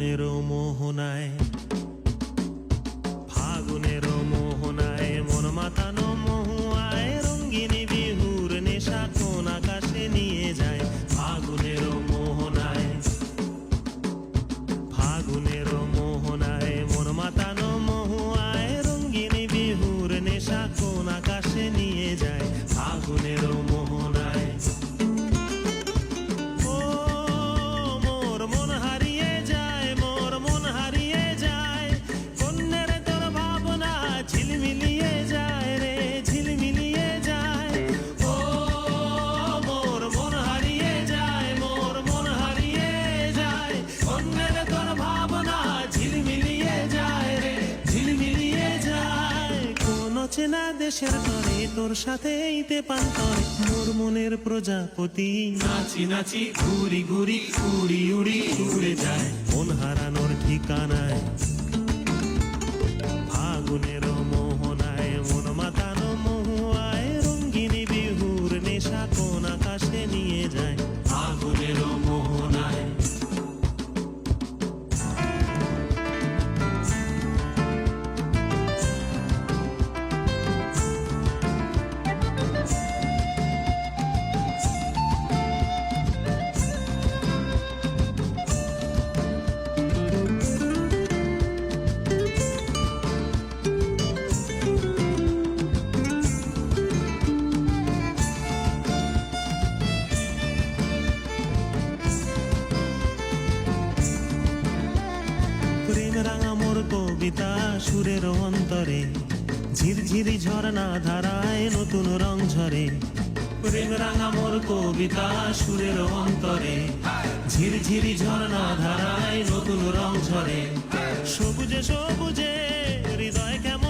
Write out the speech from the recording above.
মনের মোহনায় কোন চেনা দেশের তরে তোর সাথে এইতে পান্তরে মোর মনের প্রজাপতি। নাচি নাচি ঘুরি ঘুরি উড়ি উড়ি ঘুরে যায়। মন হারানোর ঠিকানায়। কবিতা সুরের অন্তরে, ঝিরঝিরি ঝরনা ধারায় নতুন রং ঝরে। প্রেম রাঙা মোর কবিতা সুরের অন্তরে, ঝিরঝিরি ঝরনা ধারায় নতুন রং ঝরে। সবুজে সবুজে হৃদয় কেমন